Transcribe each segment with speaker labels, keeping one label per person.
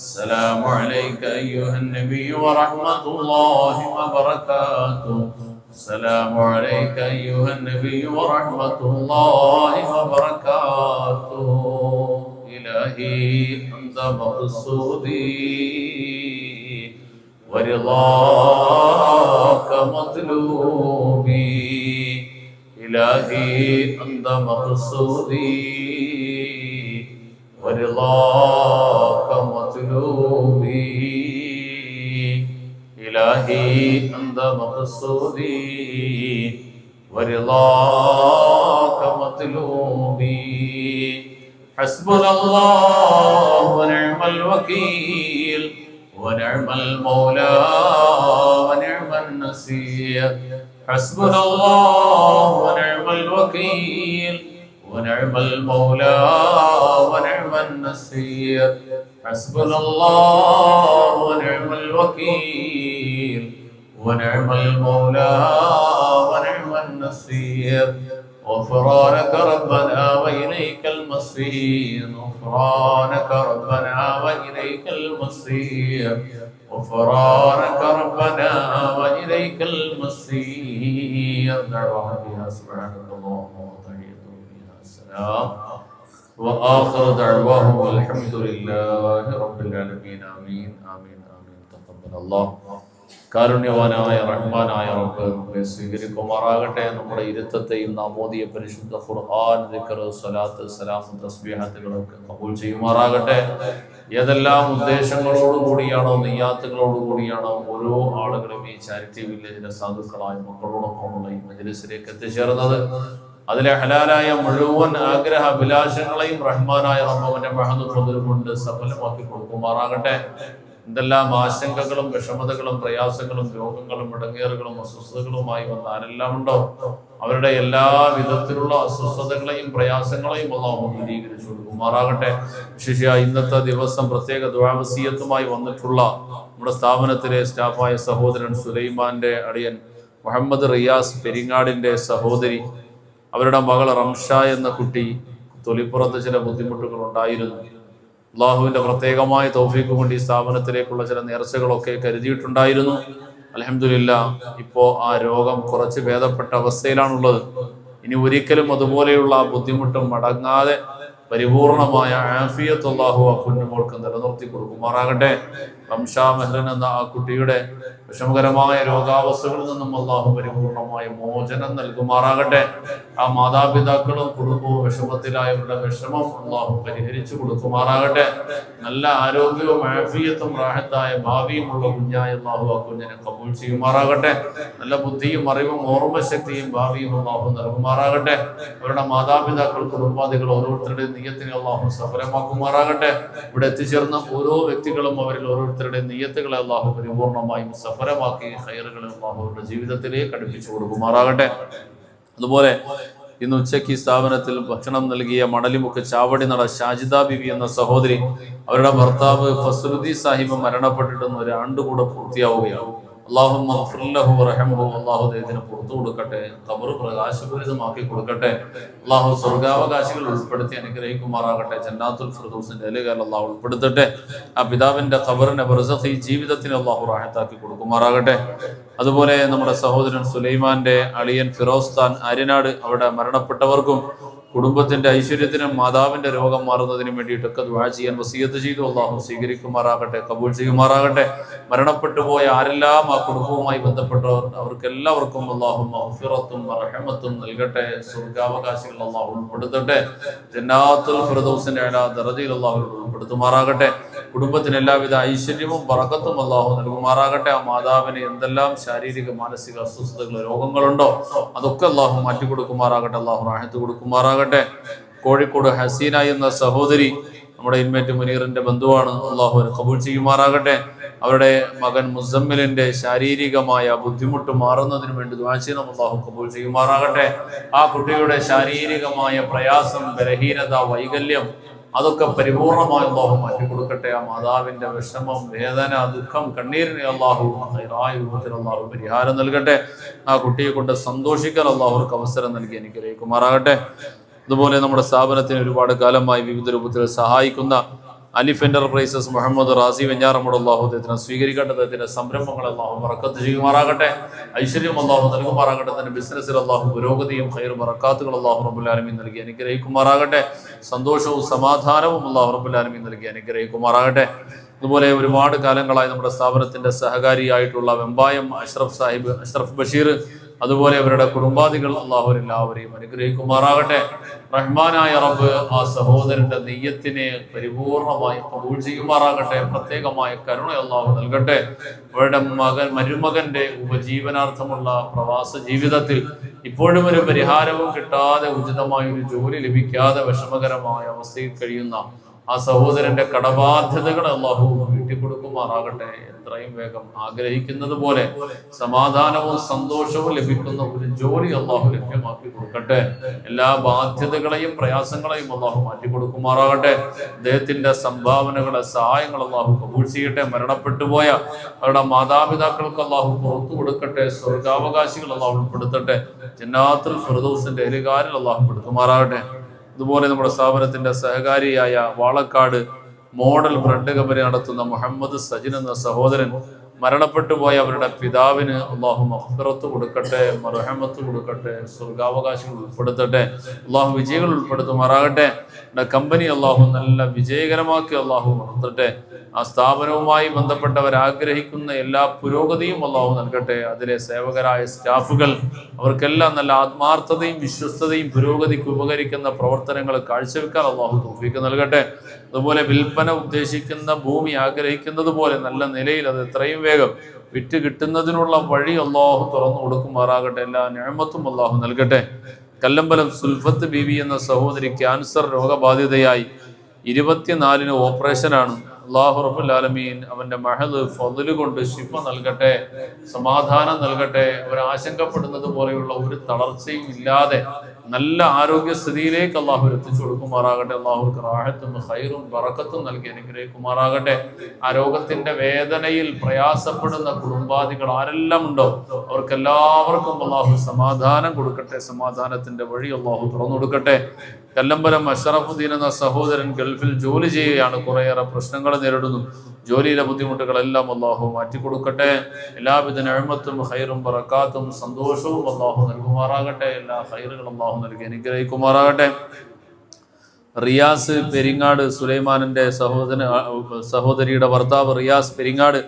Speaker 1: السلام عليك أيها النبي ورحمة الله وبركاته. السلام عليك أيها النبي ورحمة الله وبركاته. إلهي أنت مقصودي. ورضاك مطلوبي. إلهي أنت مقصودي. النصير. حسبنا الله ونعم الوكيل ونعم المولى ونعم النصير. حسبنا الله ونعم الوكيل ونعم المولى ونعم النصير. غفرانك ربنا وإليك المصير. غفرانك ربنا وإليك المصير. غفرانك ربنا وإليك المصير دعوانا فيها سبحانك اللهم وتحيتهم فيها السلام وآخر دعواهم الحمد لله رب العالمين آمين آمين آمين تقبل الله കാരുണ്യവാനായ റഹ്മാനായ റബ്ബ് നമ്മെ സ്വീകരിക്കുമാറാകട്ടെ നമ്മുടെ ഇരുത്തത്തെയും നാം ഓതിയ പരിശുദ്ധ ഖുർആൻ ദിക്ർ സ്വലാത്ത് സലാം തസ്ബീഹാത്തുകളൊക്കെ കബൂൽ ചെയ്യുമാറാകട്ടെ ഏതെല്ലാം ഉദ്ദേശങ്ങളോടുകൂടിയാണോ നെയ്യാത്തുകളോടുകൂടിയാണോ ഓരോ ആളുകളും ഈ ചാരിറ്റി വില്ലേജിന്റെ സാധുക്കളായ മക്കളോടൊപ്പമുള്ള ഈ മജലിസിലേക്ക് എത്തിച്ചേർന്നത്? അതിലെ ഹലാലായ മുഴുവൻ ആഗ്രഹ അഭിലാഷങ്ങളെയും റഹ്മാനായ റബ്ബവന്റെ മഹദ് കൊണ്ട് സഫലമാക്കി കൊടുക്കുമാറാകട്ടെ. എന്തെല്ലാം ആശങ്കകളും വിഷമതകളും പ്രയാസങ്ങളും രോഗങ്ങളും ഇടങ്ങേറുകളും അസ്വസ്ഥതകളുമായി വന്ന ആരെല്ലാം ഉണ്ടോ? അവരുടെ എല്ലാ വിധത്തിലുള്ള അസ്വസ്ഥതകളെയും പ്രയാസങ്ങളെയും അള്ളാഹു ദൂരീകരിച്ചു കൊടുക്കുമാറാകട്ടെ. ശിഷ്യ ഇന്നത്തെ ദിവസം പ്രത്യേക ദ്വാവസീയത്തുമായി വന്നിട്ടുള്ള നമ്മുടെ സ്ഥാപനത്തിലെ സ്റ്റാഫായ സഹോദരൻ സുലൈമാന്റെ അടിയൻ മുഹമ്മദ് റിയാസ് പെരിങ്ങാടിന്റെ സഹോദരി അവരുടെ മകൾ റംഷ എന്ന കുട്ടി തൊലിപ്പുറത്ത് ചില ബുദ്ധിമുട്ടുകൾ ഉണ്ടായിരുന്നു. അള്ളാഹുവിന്റെ പ്രത്യേകമായ തൗഫീക്ക് കൊണ്ട് ഈ സ്ഥാപനത്തിലേക്കുള്ള ചില നേർച്ചകളൊക്കെ കരുതിയിട്ടുണ്ടായിരുന്നു. അലഹമില്ല ഇപ്പോൾ ആ രോഗം കുറച്ച് ഭേദപ്പെട്ട അവസ്ഥയിലാണുള്ളത്. ഇനി ഒരിക്കലും അതുപോലെയുള്ള ബുദ്ധിമുട്ടും മടങ്ങാതെ പരിപൂർണമായ ആഫിയത്ത് അള്ളാഹു ആ കുഞ്ഞുമോൾക്ക് നിലനിർത്തി കൊടുക്കുമാറാകട്ടെ. റംഷാ എന്ന ആ കുട്ടിയുടെ വിഷമകരമായ രോഗാവസ്ഥകളിൽ നിന്നും അള്ളാഹു പരിപൂർണമായ മോചനം നൽകുമാറാകട്ടെ. ആ മാതാപിതാക്കളും കുടുംബവും വിഷമത്തിലായവരുടെ വിഷമം അള്ളാഹു പരിഹരിച്ചു കൊടുക്കുമാറാകട്ടെ. നല്ല ആരോഗ്യവും ആഫിയത്തും റാഹത്തായ ഭാവിയുമുള്ള കുഞ്ഞായ അള്ളാഹു ആ കുഞ്ഞിനെ കബൂൾ ചെയ്യുമാറാകട്ടെ. നല്ല ബുദ്ധിയും അറിവും ഓർമ്മശക്തിയും ഭാവിയും അള്ളാഹു നൽകുമാറാകട്ടെ. അവരുടെ മാതാപിതാക്കൾ കുടുംബാദികൾ ഓരോരുത്തരുടെയും നീയത്തിനെ അള്ളാഹു സഫലമാക്കുമാറാകട്ടെ. ഇവിടെ എത്തിച്ചേർന്ന ഓരോ വ്യക്തികളും അവരിൽ ഓരോരുത്തരുടെയും നീയത്തുകളെ അള്ളാഹു പരിപൂർണമായും സഫലമാക്കി ഹൈറുകൾ അള്ളാഹുവിന്റെ ജീവിതത്തിലേക്ക് അടുപ്പിച്ചു കൊടുക്കുമാറാകട്ടെ. അതുപോലെ ഇന്ന് ഉച്ചയ്ക്ക് സ്ഥാപനത്തിൽ ഭക്ഷണം നൽകിയ മണലിമുക്ക് ചാവടി നട ഷാജിദ ബിബി എന്ന സഹോദരി അവരുടെ ഭർത്താവ് ഫസലുദ്ദീൻ സാഹിബ് മരണപ്പെട്ടിട്ട് ഒരു ആണ്ട് കൂടെ പൂർത്തിയാവുകയാണ്. അള്ളാഹു മഹ്ഫുല്ലഹു റഹമുഹു അള്ളാഹു അദ്ദേഹത്തിന് പുറത്തു കൊടുക്കട്ടെ. കബർ പ്രകാശപൂരിതമാക്കി കൊടുക്കട്ടെ. അള്ളാഹു സ്വർഗാവകാശികൾ ഉൾപ്പെടുത്തി അനുഗ്രഹിക്കുമാറാകട്ടെ. ജന്നാത്തുൽ ഫിർദൗസിന്റെ അലുകാൽ അള്ളാഹു ഉൾപ്പെടുത്തട്ടെ. ആ പിതാവിന്റെ ഖബറിനെ ബർസഖി ജീവിതത്തിന് അള്ളാഹു റാഹത്താക്കി കൊടുക്കുമാറാകട്ടെ. അതുപോലെ നമ്മുടെ സഹോദരൻ സുലൈമാന്റെ അളിയൻ ഫിറോസ് ഖാൻ ആര്യനാട് അവിടെ മരണപ്പെട്ടവർക്കും കുടുംബത്തിന്റെ ഐശ്വര്യത്തിനും മാതാവിന്റെ രോഗം മാറുന്നതിനും വേണ്ടിയിട്ടൊക്കെ ദുആ ചെയ്യാൻ വസീയത്ത് ചെയ്തു. അള്ളാഹു സ്വീകരിക്കുമാറാകട്ടെ കബൂൽ ചെയ്യുമാറാകട്ടെ. മരണപ്പെട്ടു പോയ ആരെല്ലാം ആ കുടുംബവുമായി ബന്ധപ്പെട്ടവർ അവർക്ക് എല്ലാവർക്കും അള്ളാഹു മഹഫിറത്തും റഹമത്തും നൽകട്ടെ. സ്വർഗാവകാശികൾ അള്ളാഹു ഉൾപ്പെടുത്തട്ടെ. ജന്നാത്തുൽ ഫിറദൌസിന്റെ അല ദറജയിൽ അള്ളാഹു ഉൾപ്പെടുത്തുമാറാകട്ടെ. കുടുംബത്തിന് എല്ലാവിധ ഐശ്വര്യവും പറക്കത്തും അള്ളാഹു നൽകുമാറാകട്ടെ. ആ മാതാവിന് എന്തെല്ലാം ശാരീരിക മാനസിക അസ്വസ്ഥതകൾ രോഗങ്ങളുണ്ടോ അതൊക്കെ അള്ളാഹു മാറ്റി കൊടുക്കുമാറാകട്ടെ. അള്ളാഹു റാഹത്ത് കൊടുക്കുമാറാകട്ടെ. കോഴിക്കോട് ഹസീന എന്ന സഹോദരി നമ്മുടെ ഇൻമേറ്റ് മുനീറിന്റെ ബന്ധുവാണ്. അള്ളാഹുവിന് കബൂൾ ചെയ്യുമാറാകട്ടെ. അവരുടെ മകൻ മുസമ്മിലിന്റെ ശാരീരികമായ ബുദ്ധിമുട്ട് മാറുന്നതിന് വേണ്ടി ദ്വാശീനം അള്ളാഹു കബൂൾ ചെയ്യുമാറാകട്ടെ. ആ കുട്ടിയുടെ ശാരീരികമായ പ്രയാസം ബലഹീനത വൈകല്യം അതൊക്കെ പരിപൂർണമായി അള്ളാഹു മാറ്റി കൊടുക്കട്ടെ ആ മാതാവിന്റെ വിഷമം വേദന ദുഃഖം കണ്ണീരിനെ അള്ളാഹു രൂപത്തിൽ അള്ളാഹു പരിഹാരം നൽകട്ടെ. ആ കുട്ടിയെ കൊണ്ട് സന്തോഷിക്കാൻ അള്ളാഹുർക്ക് അവസരം നൽകി എനിക്ക് അറിയിക്കുമാറാകട്ടെ അതുപോലെ നമ്മുടെ സ്ഥാപനത്തിന് ഒരുപാട് കാലമായി വിവിധ രൂപത്തിൽ സഹായിക്കുന്ന അലിഫ് എന്റർപ്രൈസസ് മുഹമ്മദ് റാസി വെഞ്ഞാറമ്മൂട് അള്ളാഹു അദ്ദേഹത്തിന് സ്വീകരിക്കേണ്ട അദ്ദേഹത്തിന്റെ സംരംഭങ്ങൾ അള്ളാഹു മറക്കത്ത് ചെയ്യുമാറാകട്ടെ. ഐശ്വര്യം അള്ളാഹു നൽകുമാറാകട്ടെ തന്റെ ബിസിനസ്സിൽ അള്ളാഹു പുരോഗതിയും ഹൈർ മറക്കാത്തുകൾ അള്ളാഹു റബുല്ലാലമി നൽകി അനുഗ്രഹിക്കുമാറാകട്ടെ. സന്തോഷവും സമാധാനവും അള്ളാഹു റബുല്ലാലമി നൽകി അനുഗ്രഹിക്കുമാറാകട്ടെ. അതുപോലെ ഒരുപാട് കാലങ്ങളായി നമ്മുടെ സ്ഥാപനത്തിന്റെ സഹകാരിയായിട്ടുള്ള വെമ്പായം അഷ്റഫ് സാഹിബ് അഷ്റഫ് ബഷീർ അതുപോലെ അവരുടെ കുടുംബാദികൾ അള്ളാഹു എല്ലാവരെയും അനുഗ്രഹിക്കുമാറാകട്ടെ. റഹ്മാനായ റബ്ബ് ആ സഹോദരന്റെ നെയ്യത്തിനെ പരിപൂർണമായി കബൂൾ ചെയ്യുമാറാകട്ടെ. പ്രത്യേകമായ കരുണ അള്ളാഹു നൽകട്ടെ. അവരുടെ മകൻ മരുമകന്റെ ഉപജീവനാർത്ഥമുള്ള പ്രവാസ ജീവിതത്തിൽ ഇപ്പോഴും ഒരു പരിഹാരവും കിട്ടാതെ ഉചിതമായ ഒരു ജോലി ലഭിക്കാതെ വിഷമകരമായ അവസ്ഥയിൽ കഴിയുന്ന ആ സഹോദരന്റെ കടബാധ്യതകൾ അള്ളാഹു വീട്ടിക്കൊടുക്കുമാറാകട്ടെ. എത്രയും വേഗം ആഗ്രഹിക്കുന്നത് പോലെ സമാധാനവും സന്തോഷവും ലഭിക്കുന്ന ഒരു ജോലി അള്ളാഹു ലഭ്യമാക്കി കൊടുക്കട്ടെ. എല്ലാ ബാധ്യതകളെയും പ്രയാസങ്ങളെയും അള്ളാഹു മാറ്റി കൊടുക്കുമാറാകട്ടെ അദ്ദേഹത്തിന്റെ സംഭാവനകളെ സഹായങ്ങൾ അള്ളാഹു കബൂൾ ചെയ്യട്ടെ. മരണപ്പെട്ടുപോയ അവരുടെ മാതാപിതാക്കൾക്ക് അള്ളാഹു പുറത്തു കൊടുക്കട്ടെ. സ്വർഗാവകാശികൾ അള്ളാഹു ഉൾപ്പെടുത്തട്ടെ. ജന്നാത്തുൽ ഫിറദൗസിന്റെ എലികാരിൽ അള്ളാഹു പെടുത്തുമാറാകട്ടെ അതുപോലെ നമ്മുടെ സ്ഥാപനത്തിന്റെ സഹകാരിയായ വാളക്കാട് മോഡൽ ബ്രണ്ട് കമ്പനി നടത്തുന്ന മുഹമ്മദ് സജിൻ എന്ന സഹോദരൻ മരണപ്പെട്ടു പോയ അവരുടെ പിതാവിന് അള്ളാഹു മഫ്റത്ത് കൊടുക്കട്ടെ മറഹമത്ത് കൊടുക്കട്ടെ സ്വർഗാവകാശങ്ങൾ ഉൾപ്പെടുത്തട്ടെ അള്ളാഹു വിജയങ്ങൾ ഉൾപ്പെടുത്തുമാറാകട്ടെ. കമ്പനി അള്ളാഹു നല്ല വിജയകരമാക്കി അള്ളാഹു നടത്തട്ടെ ആ സ്ഥാപനവുമായി ബന്ധപ്പെട്ടവർ ആഗ്രഹിക്കുന്ന എല്ലാ പുരോഗതിയും അള്ളാഹു നൽകട്ടെ. അതിലെ സേവകരായ സ്റ്റാഫുകൾ അവർക്കെല്ലാം നല്ല ആത്മാർത്ഥതയും വിശ്വസ്തതയും പുരോഗതിക്ക് ഉപകരിക്കുന്ന പ്രവർത്തനങ്ങൾ കാഴ്ചവെക്കാൻ അള്ളാഹു തോഫിക്ക് നൽകട്ടെ. അതുപോലെ വിൽപ്പന ഉദ്ദേശിക്കുന്ന ഭൂമി ആഗ്രഹിക്കുന്നത് പോലെ നല്ല നിലയിൽ അത് എത്രയും വേഗം വിറ്റ് കിട്ടുന്നതിനുള്ള വഴി അള്ളാഹു തുറന്നു കൊടുക്കുമാറാകട്ടെ. എല്ലാ ഞാമത്തും അള്ളാഹു നൽകട്ടെ. കല്ലമ്പലം സുൽഫത്ത് ബീവി എന്ന സഹോദരി ക്യാൻസർ രോഗബാധിതയായി. ഇരുപത്തിനാലിന് ഓപ്പറേഷനാണ്. റബ്ബുൽ ആലമീൻ അവന്റെ മഹദ് ഫതിൽ കൊണ്ട് ശിഫ നൽകട്ടെ സമാധാനം നൽകട്ടെ അവർ ആശങ്കപ്പെടുന്നത് പോലെയുള്ള ഒരു തളർച്ചയും ഇല്ലാതെ നല്ല ആരോഗ്യസ്ഥിതിയിലേക്ക് അള്ളാഹു എത്തിച്ചു കൊടുക്കുമാറാകട്ടെ. അള്ളാഹുർക്ക് റാഹത്തും ഹൈറും വറക്കത്തും നൽകി അനുഗ്രഹിക്കുമാറാകട്ടെ. ആ രോഗത്തിന്റെ വേദനയിൽ പ്രയാസപ്പെടുന്ന കുടുംബാദികൾ ആരെല്ലാം ഉണ്ടോ? അവർക്കെല്ലാവർക്കും അള്ളാഹു സമാധാനം കൊടുക്കട്ടെ. സമാധാനത്തിന്റെ വഴി അള്ളാഹു തുറന്നു കൊടുക്കട്ടെ. കല്ലമ്പലം അഷറഫുദ്ദീൻ എന്ന സഹോദരൻ ഗൾഫിൽ ജോലി ചെയ്യുകയാണ്. കുറേയേറെ പ്രശ്നങ്ങൾ നേരിടുന്നു. ജോലിയിലെ ബുദ്ധിമുട്ടുകളെല്ലാം അള്ളാഹു മാറ്റിക്കൊടുക്കട്ടെ. എല്ലാവിധ നഴമത്തും ഹൈറും പറക്കാത്തും സന്തോഷവും അള്ളാഹു നൽകുമാറാകട്ടെ. എല്ലാ ഹൈറുകളും അള്ളാഹു നൽകി അനുഗ്രഹിക്കുമാറാകട്ടെ. റിയാസ് പെരിങ്ങാട് സുലൈമാനിന്റെ സഹോദര സഹോദരിയുടെ ഭർത്താവ് റിയാസ് പെരിങ്ങാട്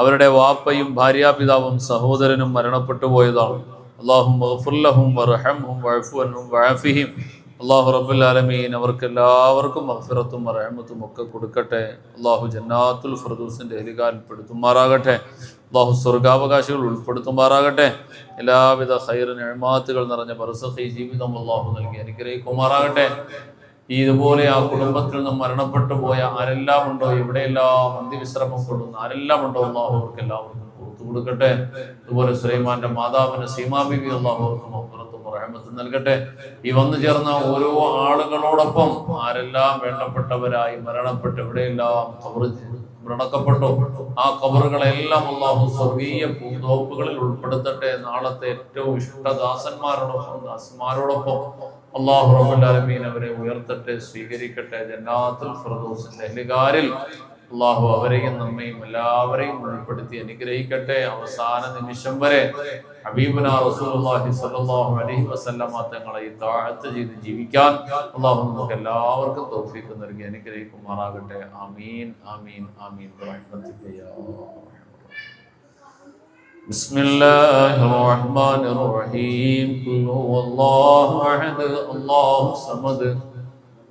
Speaker 1: അവരുടെ വാപ്പയും ഭാര്യാപിതാവും സഹോദരനും മരണപ്പെട്ടു പോയതാണ്. അള്ളാഹും അള്ളാഹു റബ്ബുൽ ആലമീൻ അവർക്ക് എല്ലാവർക്കും അഫിറത്തും റഹമത്തും ഒക്കെ കൊടുക്കട്ടെ. അള്ളാഹു ജന്നാത്തുൽ ഫിർദൂസിന്റെ എലികാൽ പെടുത്തുമാറാകട്ടെ. അള്ളാഹു സ്വർഗാവകാശികൾ ഉൾപ്പെടുത്തുമാറാകട്ടെ. എല്ലാവിധ ഹൈർ നിഴമാത്തുകൾ നിറഞ്ഞ പരസഹി ജീവിതം അള്ളാഹു നൽകി അനുഗ്രഹിക്കുമാറാകട്ടെ. ഇതുപോലെ ആ കുടുംബത്തിൽ നിന്നും മരണപ്പെട്ടു പോയ ആരെല്ലാം ഉണ്ടോ? എവിടെയെല്ലാം അന്ത്യവിശ്രമം കൊള്ളുന്ന ആരെല്ലാം ഉണ്ടോ? അള്ളാഹു അവർക്ക് എല്ലാവർക്കും കൊടുക്കട്ടെ. അതുപോലെ സുലൈമാന്റെ മാതാവിന് സീമാബിബി അള്ളാഹു അവർക്കും റഹമത്ത് നൽകട്ടെ. ഈ വന്നു ചേർന്ന ഓരോ ആളുകളോടൊപ്പം ആരെല്ലാം വേണ്ടപ്പെട്ടവരായി മരണപ്പെട്ട് എവിടെയെല്ലാം കവർ മരണക്കപ്പെട്ടു ആ കവറുകളെല്ലാം അള്ളാഹു സ്വർഗീയ പൂന്തോപ്പുകളിൽ ഉൾപ്പെടുത്തട്ടെ നാളത്തെ ഏറ്റവും ഇഷ്ടദാസന്മാരോടൊപ്പം ദാസന്മാരോടൊപ്പം അള്ളാഹു റബുല്ലാലമീൻ അവരെ ഉയർത്തട്ടെ സ്വീകരിക്കട്ടെ. ജന്നാത്തുൽ ഫിറദോസിന്റെ അഹ്ലികാരിൽ അള്ളാഹു അവരെയും നമ്മയും എല്ലാവരെയും ഉൾപ്പെടുത്തി അനുഗ്രഹിക്കട്ടെ അവസാന നിമിഷം വരെ ഹബീബുന റസൂലുള്ളാഹി സ്വല്ലല്ലാഹു അലൈഹി വസല്ലമ തങ്ങളെ താഴത്ത് ചെയ്ത് ജീവിക്കാൻ അള്ളാഹു നമുക്ക് എല്ലാവർക്കും തൗഫീഖ് നൽകി അനുഗ്രഹിക്കുമാറാകട്ടെ ആമീൻ ആമീൻ ആമീൻ ബിറഹ്മതിക യാ അർഹമർ بسم الله الرحمن الرحيم قل هو الله احد الله الصمد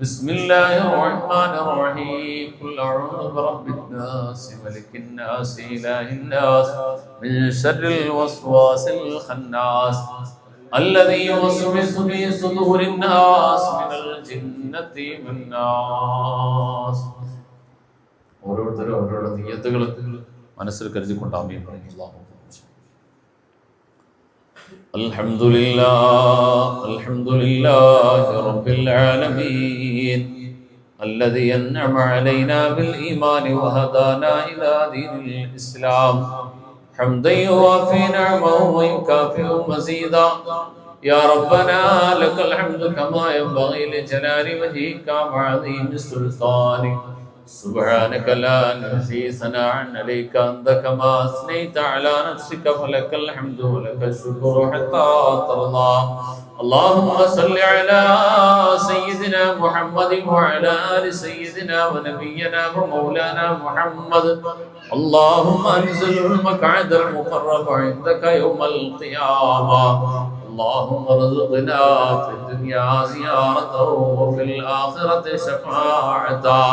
Speaker 1: بسم الله الرحمن الرحيم قل أعوذ برب الناس ملك الناس إله الناس من شر الوسواس الخناس الذي يوسوس في صدور الناس من الجنة والناس ഓരോരുത്തരും അവരുടെ നീയത്തുകൾ മനസ്സിൽ കരുതിക്കൊണ്ടാമേ പറയുന്നു الحمد لله الحمد لله رب العالمين الذي أنعم علينا بالإيمان وهدانا إلى دين الإسلام حمدا يوافي نعمه ويكافئ مزيدا يا ربنا لك الحمد كما ينبغي لجلال وجهك وعظيم سلطانك سبحانك لا نحصي ثناء عليك انت كما اثنيت على نفسك فلك الحمد ولك الشكر حتى ترضى اللهم صل على سيدنا محمد وعلى ال سيدنا ونبينا ومولانا محمد اللهم انزل المقعد المقرب عندك يوم القيامه اللهم ارزقنا في الدنيا زيارته وفي الآخرة شفاعته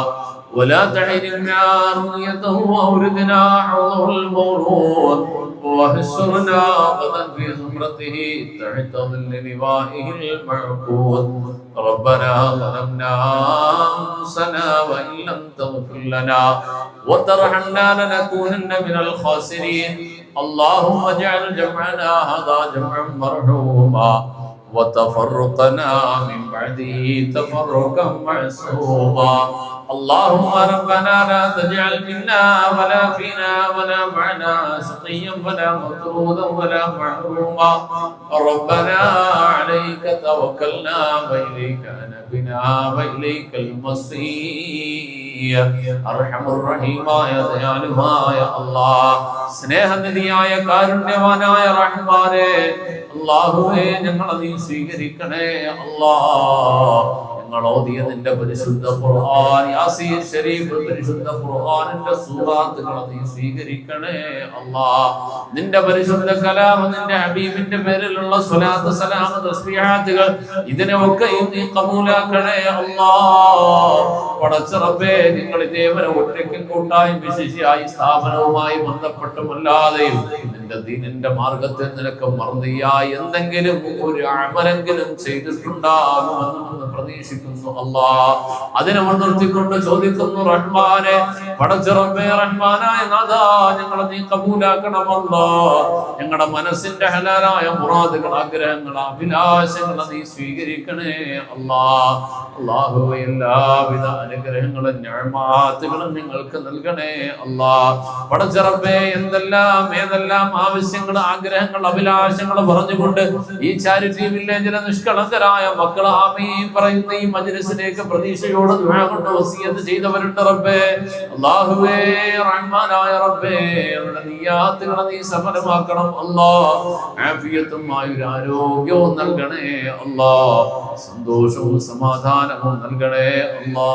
Speaker 1: ولا تحرمنا رؤيته وأوردنا حوضه المورود. واحشرنا غدا في زمرته تحت ظل لوائه المعقود. ربنا ظلمنا أنفسنا وإن لم تغفر لنا وترحمنا لنكونن من الخاسرين. اللهم اجعل جمعنا هذا جمعا مرحوما وتفرقنا من بعده تفرقا معصوما. اللهم ربنا لا تجعل منا ولا فينا ولا معنا سقيا ولا مطرودا ولا محروما ربنا عليك توكلنا وإليك أنبنا وإليك المصير അർഹമ റഹീമായ ദയാലുമായ അള്ളാഹ് സ്നേഹനിധിയായ കാരുണ്യവാനായ റഹ്മാനെ അള്ളാഹുവെ ഞങ്ങളത് സ്വീകരിക്കണേ അള്ളാഹ് ഞങ്ങൾ ഓതിയ നിന്റെ പരിശുദ്ധ ഖുർആൻ യാസീൻ ശരീഫ് പരിശുദ്ധ ഖുർആനിന്റെ സൂറാത്തുകൾ നീ സ്വീകരിക്കണേ അല്ലാ. നിന്റെ പരിശുദ്ധ കലാം നിന്റെ ഹബീബിന്റെ പേരിലുള്ള സ്വലാത്ത് സലാമ തസ്ബീഹാത്തുകൾ ഇതിനെയൊക്കെ നീ കബൂലാക്കണേ അല്ലാ. പടച്ചറബേ നിങ്ങൾ ഇതേവരെ ഒറ്റയ്ക്കും കൂട്ടായും വിശേഷിയായി സ്ഥാപനവുമായി ബന്ധപ്പെട്ടുമല്ലാതെയും നിന്റെ ദീനിന്റെ മാർഗത്തിൽ നിനക്ക് മറുതിയായി എന്തെങ്കിലും ഒരു അമലെങ്കിലും ചെയ്തിട്ടുണ്ടാകുമെന്ന് പ്രതീക്ഷിക്കുന്നു അല്ലാ അതിനെ മുൻനിർത്തിക്കൊണ്ട് ചോദിക്കുന്നു റഹ്മാനെ പടച്ചിറപ്പേ റഹ്മാനായ നാഥ ഞങ്ങളെ നീ കബൂലാക്കണമല്ലോ ഞങ്ങളുടെ മനസ്സിന്റെ ഹലാലായ മുറാദുകൾ ആഗ്രഹങ്ങൾ അഭിലാഷങ്ങൾ നീ സ്വീകരിക്കണേ അല്ലാ അല്ലാഹു എല്ലാവിധ അനുഗ്രഹങ്ങളും ഞാമാത്തുകളും നിങ്ങൾക്ക് നൽകണേ അല്ലാ. പടച്ചിറപ്പേ എന്തെല്ലാം ഏതെല്ലാം ആവശ്യങ്ങൾ ആഗ്രഹങ്ങൾ അഭിലാഷങ്ങൾ പറഞ്ഞുകൊണ്ട് ഈ ചാരിറ്റി വില്ലേജിലെ നിഷ്കളങ്കരായ മക്കൾ ആമീ പറയുന്ന ഈ മജ്ലിസിലേക്ക് പ്രതീക്ഷയോട് കൊണ്ട് വസിയത്ത് ചെയ്തവരുണ്ട് റബ്ബേ. അള്ളാഹുവേ റഹ്മാനായ റബ്ബേ അവരുടെ നിയ്യാത്തുകളെ നീ സഫലമാക്കണം അല്ലാ. ആഫിയത്തും ആരോഗ്യവും നൽകണേ അല്ലാ. സന്തോഷവും സമാധാനവും നൽകണേ അല്ലാ.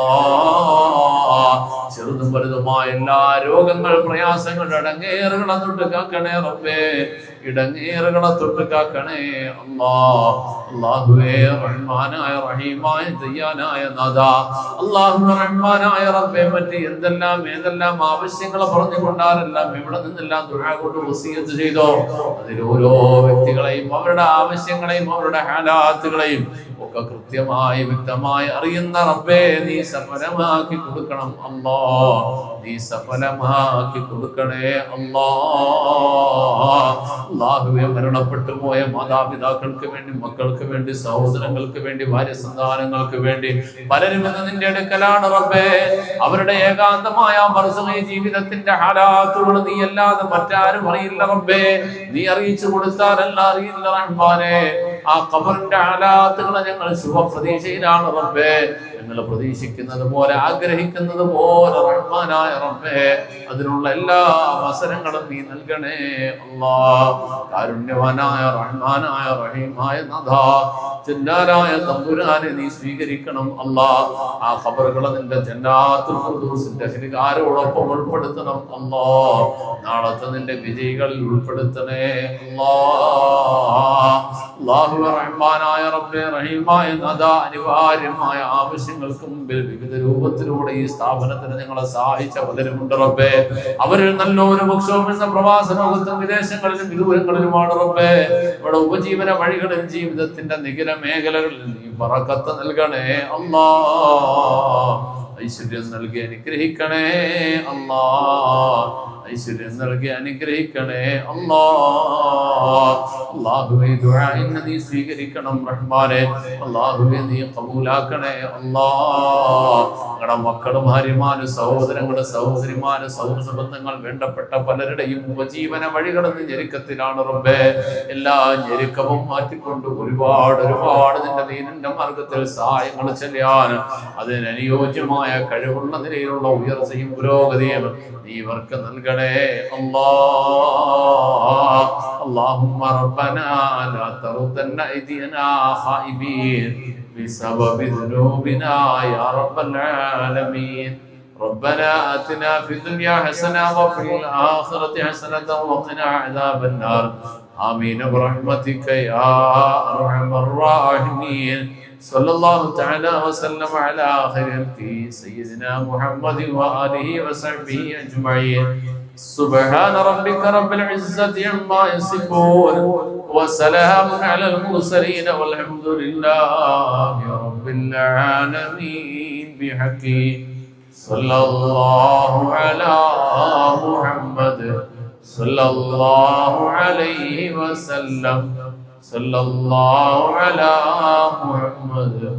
Speaker 1: ചെറുതും വലുതുമായ എല്ലാ രോഗങ്ങൾ പ്രയാസങ്ങൾ ഇടങ്ങേറുകളെ തൊട്ട് കാക്കണേ റബ്ബേ. ഇടങ്ങേറുകളെ തൊട്ട് കാക്കണേ. അള്ളാ അല്ലാഹുവേ റഹ്മാനായ റഹീമായ ദയ്യാനായ നാഥ. അല്ലാഹു റഹ്മാനായ റബ്ബേ മറ്റ് എന്തെല്ലാം ഏതെല്ലാം ആവശ്യങ്ങൾ പറഞ്ഞുകൊണ്ടാരെല്ലാം ഇവിടെ നിന്നെല്ലാം ദുആ കൊണ്ട് വസിയത്ത് ചെയ്തോ. അതിൽ ഓരോ വ്യക്തികളെയും അവരുടെ ആവശ്യങ്ങളെയും അവരുടെ ഹാലാത്തുകളെയും ഒക്കെ കൃത്യമായി വ്യക്തമായി അറിയുന്ന റബ്ബേ നീ സഫലമാക്കി കൊടുക്കണം അല്ലാ. നീ സഫലമാക്കി കൊടുക്കണേ അല്ലാ. അള്ളാഹുവെ മരണപ്പെട്ടു പോയ മാതാപിതാക്കൾക്ക് വേണ്ടി മക്കൾക്ക് വേണ്ടി സഹോദരങ്ങൾക്ക് വേണ്ടി ഭാര്യ സന്താനങ്ങൾക്ക് വേണ്ടി പലരും ഇന്ന് നിന്റെ അടുക്കലാണ് റബ്ബേ. അവരുടെ ഏകാന്തമായ ജീവിതത്തിന്റെ ഹാലാത്തുകൾ നീ അല്ലാതെ മറ്റാരും അറിയില്ല റബ്ബേ. നീ അറിയിച്ചു കൊടുത്താലല്ല അറിയില്ല റഹ്മാനെ. ആ കബറിന്റെ ആലാത്തുകളെ ഞങ്ങൾ ശുഭപ്രതീക്ഷയിലാണ് റബ്ബേ. ഞങ്ങൾ പ്രതീക്ഷിക്കുന്നത് പോലെ ആഗ്രഹിക്കുന്നത് പോലെ റഹ്മാനായ റബ്ബേ അതിനുള്ള എല്ലാ അവസരങ്ങളും നീ നൽകണേ. അല്ലാ കാരുണ്യവാനായ റഹ്മാനായ റഹീമായ നദാ ചെന്നാരായ തമ്പുരാനെ നീ സ്വീകരിക്കണം. അല്ലാ ആ ഖബറുകളെ നിന്റെ ജന്നാത്തുൽ ഫിർദൗസിന്റെ ഹിരികാരോടൊപ്പം ഉൾപ്പെടുത്തണം. അല്ലാ നാളത്തെ നിന്റെ വിജയികളിൽ ഉൾപ്പെടുത്തണേ. അല്ലാ അല്ലാഹു റഹ്മാനായ റബ്ബേ റഹീമായ നഥ അനിവാര്യമായ മുമ്പിൽ വിവിധ രൂപത്തിലൂടെ ഈ സ്ഥാപനത്തിന് നിങ്ങളെ സഹായിച്ച പലരുമുണ്ട് റബ്ബേ. അവരിൽ നല്ലൊരു പക്ഷവും എന്ന പ്രവാസ ലോകത്തും വിദേശങ്ങളിലും വിദൂരങ്ങളിലുമാണ് റബ്ബേ. ഇവിടെ ഉപജീവന വഴികളിൽ ജീവിതത്തിന്റെ നിഖില മേഖലകളിൽ നീ പറക്കത്ത് നൽകണേ അമ്മ ഐശ്വര്യം നൽകി അനുഗ്രഹിക്കണേ അല്ലാ. ഐശ്വര്യം നൽകി അനുഗ്രഹിക്കണേ. അല്ലാ അല്ലാഹുവേ ദുആ ഇന്ന് നീ സ്വീകരിക്കണം റഹ്മാനെ. അല്ലാഹുവേ നീ കബൂലാക്കണേ. അള്ളാഹ് ഞങ്ങളുടെ മക്കളും ഭാര്യമാര് സഹോദരങ്ങൾ സഹോദരിമാര് സൗഹൃദ ബന്ധങ്ങൾ വേണ്ടപ്പെട്ട പലരുടെയും ഉപജീവന വഴികളെന്ന് ഞെരുക്കത്തിലാണ് റബ്ബേ. എല്ലാ ഞെരുക്കവും മാറ്റിക്കൊണ്ട് ഒരുപാട് ഒരുപാട് നിന്റെ ദീനന്റെ മാർഗത്തിൽ സഹായങ്ങൾ ചെല്ലാൻ അതിനനുയോജ്യമായ കഴിവുള്ള നിലയിലുള്ള ഉയർച്ചയും പുരോഗതിയും നീ ഇവർക്ക് നൽകണേ. അല്ലാ اللهم ربنا لا تردن أيدينا خائبين بسبب ذنوبنا يا رب العالمين ربنا آتنا في الدنيا حسنة وفي الآخرة حسنة وقنا عذاب النار آمين برحمتك يا أرحم الراحمين صلى الله تعالى وسلم على خير خلقه سيدنا محمد وآله وصحبه أجمعين سبحان ربك رب العزة عما يصفون وسلام على المرسلين والحمد لله رب العالمين بحقه صلى الله على محمد. صلى الله عليه وسلم. صلى الله على محمد.